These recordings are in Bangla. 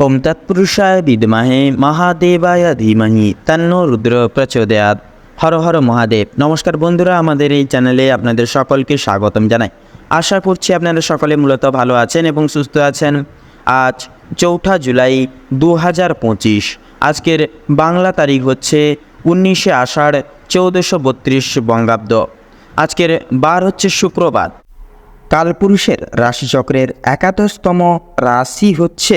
ওম তৎপুরুষায় বিদ্মহে মহাদেবায় ধীমহি তন্ন রুদ্র প্রচোদয়াত হর হর মহাদেব নমস্কার বন্ধুরা আমাদের এই চ্যানেলে আপনাদের সকলকে স্বাগতম জানাই আশা করছি আপনারা সকলে মূলত ভালো আছেন এবং সুস্থ আছেন আজ চৌঠা জুলাই দু হাজার পঁচিশ আজকের বাংলা তারিখ হচ্ছে উনিশে আষাঢ় চৌদ্দশো বত্রিশ বঙ্গাব্দ আজকের বার হচ্ছে শুক্রবার কালপুরুষের রাশিচক্রের একাদশতম রাশি হচ্ছে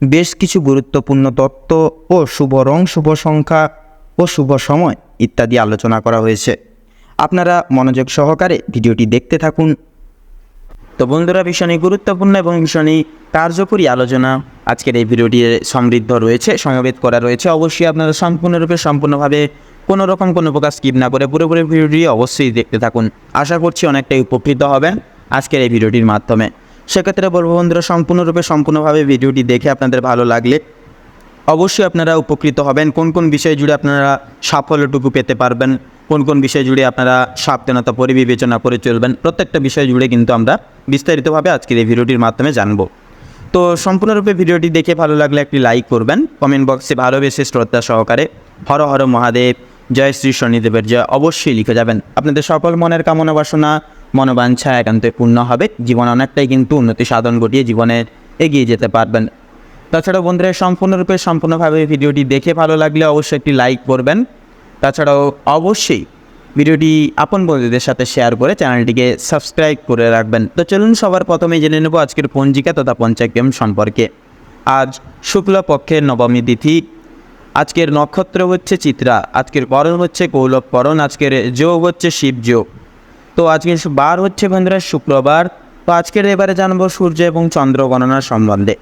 বেশ কিছু গুরুত্বপূর্ণ তত্ত্ব ও শুভ রং শুভ সংখ্যা ও শুভ সময় ইত্যাদি আলোচনা করা হয়েছে। আপনারা মনোযোগ সহকারে ভিডিওটি দেখতে থাকুন। তো বন্ধুরা, ভীষণই গুরুত্বপূর্ণ এবং ভীষণই কার্যকরী আলোচনা আজকের এই ভিডিওটি সমৃদ্ধ রয়েছে, সমবেত করা রয়েছে। অবশ্যই আপনারা সম্পূর্ণরূপে, সম্পূর্ণভাবে কোনো রকম কোনো প্রকার স্কিপ না করে পুরোপুরি ভিডিওটি অবশ্যই দেখতে থাকুন। আশা করছি অনেকটাই উপকৃত হবেন আজকের এই ভিডিওটির মাধ্যমে। সেক্ষেত্রে বলব বন্ধুরা, সম্পূর্ণরূপে, সম্পূর্ণভাবে ভিডিওটি দেখে আপনাদের ভালো লাগলে অবশ্যই আপনারা উপকৃত হবেন। কোন কোন বিষয় জুড়ে আপনারা সাফল্যটুকু পেতে পারবেন, কোন কোন বিষয় জুড়ে আপনারা সাবধানতা পরিবিবেচনা করে চলবেন, প্রত্যেকটা বিষয় জুড়ে কিন্তু আমরা বিস্তারিতভাবে আজকের এই ভিডিওটির মাধ্যমে জানব। তো সম্পূর্ণরূপে ভিডিওটি দেখে ভালো লাগলে একটি লাইক করবেন, কমেন্ট বক্সে ভালোবেসে শ্রদ্ধা সহকারে হর হর মহাদেব, জয় শ্রী শনিদেবের জয় অবশ্যই লিখে যাবেন। আপনাদের সকল মনের কামনা বাসনা মনোবাঞ্ছা একান্তে পূর্ণ হবে। জীবন অনেকটাই কিন্তু উন্নতি সাধন ঘটিয়ে জীবনে এগিয়ে যেতে পারবেন। তাছাড়াও বন্ধুরা, সম্পূর্ণরূপে, সম্পূর্ণভাবে ভিডিওটি দেখে ভালো লাগলে অবশ্যই একটি লাইক করবেন। তাছাড়াও অবশ্যই ভিডিওটি আপন বন্ধুদের সাথে শেয়ার করে চ্যানেলটিকে সাবস্ক্রাইব করে রাখবেন। তো চলুন, সবার প্রথমে জেনে নেব আজকের পঞ্জিকা তথা পঞ্চাগ্রাম সম্পর্কে। আজ শুক্লপক্ষের নবমী তিথি। আজকের নক্ষত্র হচ্ছে চিত্রা, আজকের করণ হচ্ছে কৌলভ করণ আজকের যোগ হচ্ছে শিব যোগ তো আজকের বার হচ্ছে বন্ধুরা শুক্রবার। তো আজকের এবারে জানব সূর্য এবং চন্দ্র গণনার সম্বন্ধে।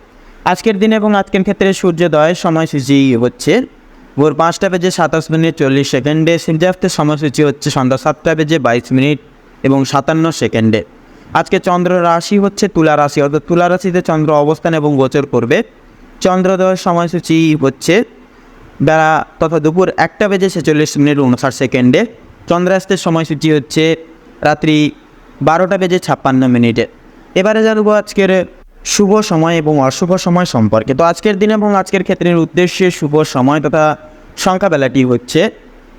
আজকের দিন এবং আজকের ক্ষেত্রে সূর্যোদয়ের সময়সূচি হচ্ছে। ভোর পাঁচটা বেজে সাতাশ মিনিট চল্লিশ সেকেন্ডে সূর্যাস্তের সময়সূচি হচ্ছে সন্ধ্যা সাতটা বেজে বাইশ মিনিট এবং সাতান্ন সেকেন্ডে। আজকে চন্দ্র রাশি হচ্ছে তুলা রাশি, অর্থাৎ তুলা রাশিতে চন্দ্র অবস্থান এবং গোচর করবে। চন্দ্রোদয়ের সময়সূচি হচ্ছে বেলা তথা দুপুর একটা বেজে ছেচল্লিশ মিনিট উনষাট সেকেন্ডে। চন্দ্রাস্তের সময়সূচি হচ্ছে রাত্রি বারোটা বেজে ছাপ্পান্ন মিনিটে। এবারে জানব আজকের শুভ সময় এবং অশুভ সময় সম্পর্কে। তো আজকের দিন এবং আজকের ক্ষেত্রের উদ্দেশ্যে শুভ সময় তথা সংখ্যাবেলাটি হচ্ছে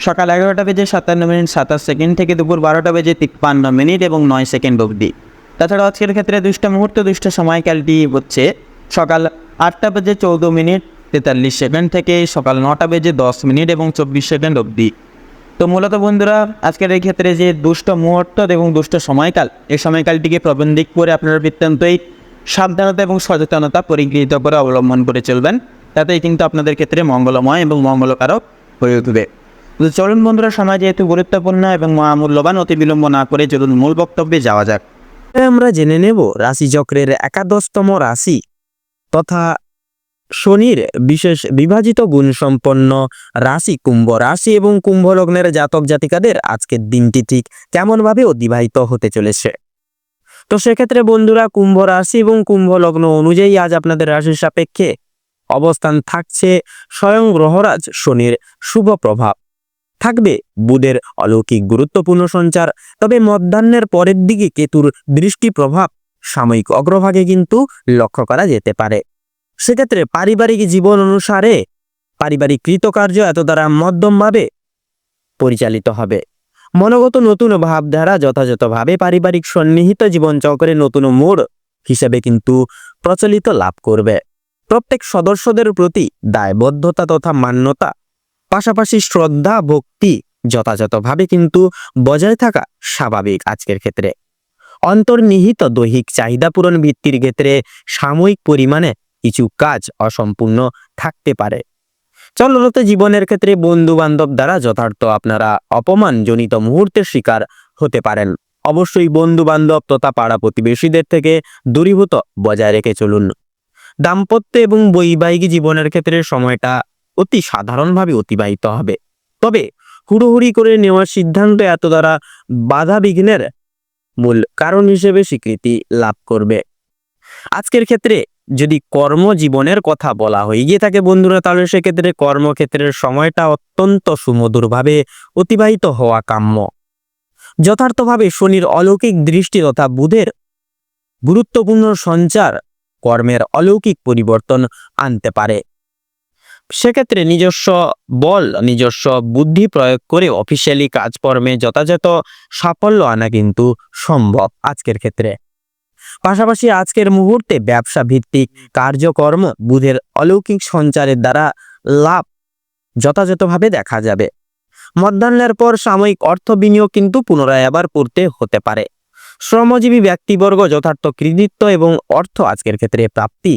সকাল এগারোটা বেজে সাতান্ন মিনিট সাতাশ সেকেন্ড থেকে দুপুর বারোটা বেজে তিপ্পান্ন মিনিট এবং নয় সেকেন্ড অবধি। তাছাড়া আজকের ক্ষেত্রে দুষ্ট মুহূর্ত, দুষ্ট সময়কালটি হচ্ছে সকাল আটটা বেজে চৌদ্দ মিনিট তেতাল্লিশ সেকেন্ড থেকে সকাল নটা বেজে দশ মিনিট এবং চব্বিশ সেকেন্ড অবধি। তো মূলত বন্ধুরা, আজকের এই ক্ষেত্রে যে দুষ্ট মুহূর্ত এবং দুষ্ট সময়কাল, এই সময়কালটিকে প্রবন্ধিক করে আপনারা বৃত্তান্তই সাবধানতা এবং সচেতনতা পরিগৃহীত করে অবলম্বন করে চলবেন। তাতেই কিন্তু আপনাদের ক্ষেত্রে মঙ্গলময় এবং মঙ্গলকারক হয়ে উঠবে। চলুন বন্ধুরা, সময় যেহেতু গুরুত্বপূর্ণ এবং মহামূল্যবান, অতি বিলম্ব না করে চলুন মূল বক্তব্যে যাওয়া যাক। আমরা জেনে নেব রাশিচক্রের একাদশতম রাশি তথা শনির বিশেষ বিভাজিত গুণসম্পন্ন রাশি কুম্ভ রাশি এবং কুম্ভ লগ্নের জাতক জাতিকাদের আজকের দিনটি ঠিক কেমনভাবে অতিবাহিত হতে চলেছে? তো সেক্ষেত্রে বন্ধুরা, কুম্ভ রাশি এবং কুম্ভ লগ্ন অনুযায়ী আজ আপনাদের রাশির সাপেক্ষে অবস্থান থাকছে স্বয়ং গ্রহরাজ শনির শুভ প্রভাব। থাকবে বুধের অলৌকিক গুরুত্বপূর্ণ সঞ্চার, তবে মধ্যাহ্নের পরের দিকে কেতুর দৃষ্টি প্রভাব সাময়িক অগ্রভাগে কিন্তু লক্ষ্য করা যেতে পারে। সেক্ষেত্রে পারিবারিক জীবন অনুসারে পারিবারিক কৃতকার্য এত দ্বারা মধ্যমভাবে পরিচালিত হবে। মনোগত নতুন ভাবধারা যথাযথভাবে পারিবারিক সন্নিহিত জীবনচক্রে নতুন মোড় হিসেবে কিন্তু প্রচলিত লাভ করবে। প্রত্যেক সদস্যদের প্রতি দায়বদ্ধতা তথা মান্যতা, পাশাপাশি শ্রদ্ধা, ভক্তি যথাযথভাবে কিন্তু বজায় থাকা স্বাভাবিক আজকের ক্ষেত্রে। অন্তর্নিহিত দৈহিক চাহিদা পূরণ ভিত্তির ক্ষেত্রে সাময়িক পরিমাণে কিছু কাজ অসম্পূর্ণ থাকতে পারে। চলরত জীবনের ক্ষেত্রে বন্ধু বান্ধব দ্বারা যথার্থ আপনারা অপমানজনিত মুহূর্তের শিকার হতে পারেন। অবশ্যই বন্ধু বান্ধব তথা পাড়া প্রতিবেশীদের থেকে দূরীভূত বজায় রেখে চলুন। দাম্পত্য এবং বৈবাহিক জীবনের ক্ষেত্রে সময়টা অতি সাধারণভাবে অতিবাহিত হবে। তবে হুড়োহুড়ি করে নেওয়ার সিদ্ধান্ত এত দ্বারা বাধা বিঘ্নের মূল কারণ হিসেবে স্বীকৃতি লাভ করবে। আজকের ক্ষেত্রে যদি কর্মজীবনের কথা বলা হয়ে গিয়ে থাকে বন্ধুরা, তাহলে সেক্ষেত্রে কর্মক্ষেত্রের সময়টা অত্যন্ত সুমধুরভাবে অতিবাহিত হওয়া কাম্য। যথার্থভাবে শনির অলৌকিক দৃষ্টি তথা বুধের গুরুত্বপূর্ণ সঞ্চার কর্মের অলৌকিক পরিবর্তন আনতে পারে। সেক্ষেত্রে নিজস্ব বল, নিজস্ব বুদ্ধি প্রয়োগ করে অফিসিয়ালি কাজকর্মে যথাযথ সাফল্য আনা কিন্তু সম্ভব আজকের ক্ষেত্রে। পাশাপাশি আজকের মুহূর্তে ব্যবসা ভিত্তিক কার্যকর্ম বুধের অলৌকিক সঞ্চারের দ্বারা লাভ যথাযথভাবে দেখা যাবে। মধ্যাহ্নের পর সাময়িক অর্থ বিনিয়োগ কিন্তু পুনরায় আবার পড়তে হতে পারে। শ্রমজীবী ব্যক্তিবর্গ যথার্থ কৃতিত্ব এবং অর্থ আজকের ক্ষেত্রে প্রাপ্তি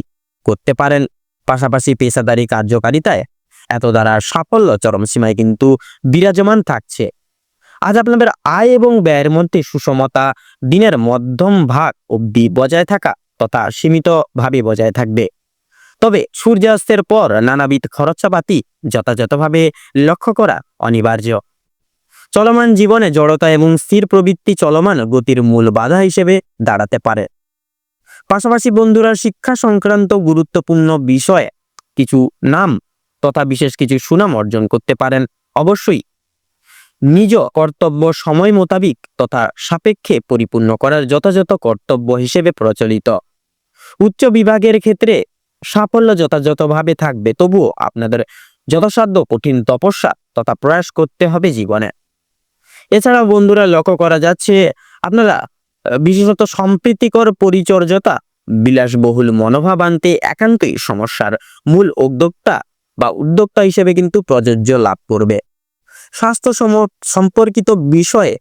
করতে পারেন। পাশাপাশি পেশাদারি কার্যকারিতায় এত দ্বারা সাফল্য চরম সীমায় কিন্তু বিরাজমান থাকছে। আজ আপনাদের আয় এবং ব্যয়ের মধ্যে সুষমতা, দিনের মধ্যম ভাগ অব্দি বজায় থাকা তথা সীমিতভাবে বজায় থাকবে। তবে সূর্যাস্তের পর নানাবিধ খরচাপাতি যথাযথভাবে লক্ষ্য করা অনিবার্য। চলমান জীবনে জড়তা এবং স্থির প্রবৃত্তি চলমান গতির মূল বাধা হিসেবে দাঁড়াতে পারে। পাশাপাশি বন্ধুরা, শিক্ষা সংক্রান্ত গুরুত্বপূর্ণ বিষয়ে কিছু নাম তথা বিশেষ কিছু সুনাম অর্জন করতে পারেন। অবশ্যই নিজ কর্তব্য সময় মোতাবিক তথা সাপেক্ষে পরিপূর্ণ করার যথাযথ কর্তব্য হিসেবে প্রচলিত। উচ্চ বিভাগের ক্ষেত্রে সাফল্য যথাযথভাবে থাকবে, তবুও আপনাদের যথাসাধ্য কঠিন তপস্যা তথা প্রয়াস করতে হবে জীবনে। এছাড়া বন্ধুরা, লক্ষ্য করা যাচ্ছে, আপনারা বিশেষত সম্প্রীতিকর পরিচর্যতা, বিলাসবহুল মনোভাব আনতে একান্তই সমস্যার মূল উদ্যোক্তা বা উদ্যোক্তা হিসেবে কিন্তু প্রযোজ্য লাভ করবে। স্বাস্থ্য সম- সম্পর্কিত বিষয়ে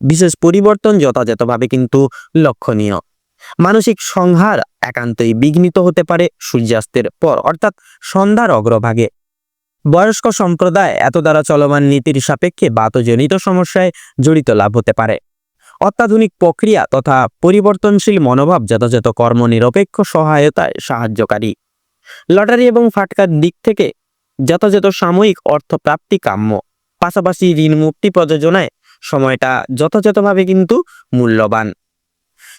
বিশেষ পরিবর্তন যথাযথভাবে কিন্তু লক্ষণীয়। মানসিক সংহার একান্তই বিঘ্নিত হতে পারে সূর্যাস্তের পর, অর্থাৎ সন্ধ্যার অগ্রভাগে। বয়স্ক সম্প্রদায় এত দ্বারা চলমান নীতির সাপেক্ষে বাতজনিত সমস্যায় জড়িত লাভ হতে পারে। অত্যাধুনিক প্রক্রিয়া তথা পরিবর্তনশীল মনোভাব যথাযথ কর্মনিরপেক্ষ সহায়তায় সাহায্যকারী। লটারি এবং ফাটকার দিক থেকে যথাযথ সাময়িক অর্থ প্রাপ্তি কাম্য। পাশাপাশি ঋণ মুক্তি প্রযোজনায় সময়টা যথাযথভাবে কিন্তু মূল্যবান।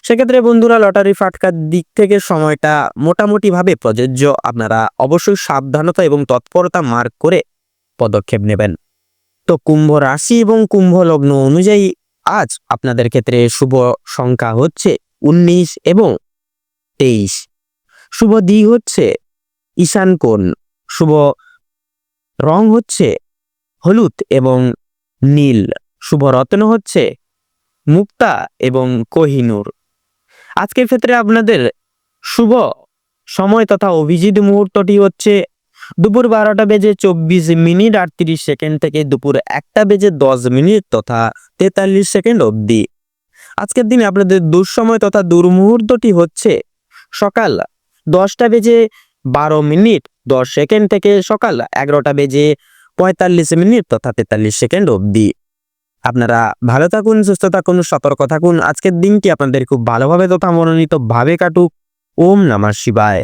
সেক্ষেত্রে বন্ধুরা লটারি ফাটকার দিক থেকে সময়টা মোটামুটিভাবে প্রযোজ্য। আপনারা অবশ্যই সাবধানতা এবং তৎপরতা মার্ক করে পদক্ষেপ নেবেন। তো কুম্ভ রাশি এবং কুম্ভ লগ্ন অনুযায়ী আজ আপনাদের ক্ষেত্রে শুভ সংখ্যা হচ্ছে উনিশ এবং তেইশ। শুভ দিক হচ্ছে ঈশান কোণ। শুভ রং হচ্ছে হলুদ এবং নীল। শুভ রত্ন হচ্ছে মুক্তা এবং কোহিনূর। আজকের ক্ষেত্রে আপনাদের শুভ সময় তথা অভিজিৎ মুহূর্তটি হচ্ছে দুপুর বারোটা বেজে চব্বিশ মিনিট আটত্রিশ সেকেন্ড থেকে দুপুর একটা বেজে দশ মিনিট তথা তেতাল্লিশ সেকেন্ড অবধি। আজকের দিনে আপনাদের দুঃসময় তথা দুর্মুহূর্তটি হচ্ছে সকাল দশটা বেজে বারো মিনিট দশ সেকেন্ড থেকে সকাল এগারোটা বেজে পঁয়তাল্লিশ মিনিট তথা তেতাল্লিশ সেকেন্ড অবধি। আপনারা ভালো থাকুন, সুস্থ থাকুন, সতর্ক থাকুন। আজকের দিনটি আপনাদের খুব ভালোভাবে তথা মনোনীতভাবে কাটুক। ওম নমঃ শিবায়।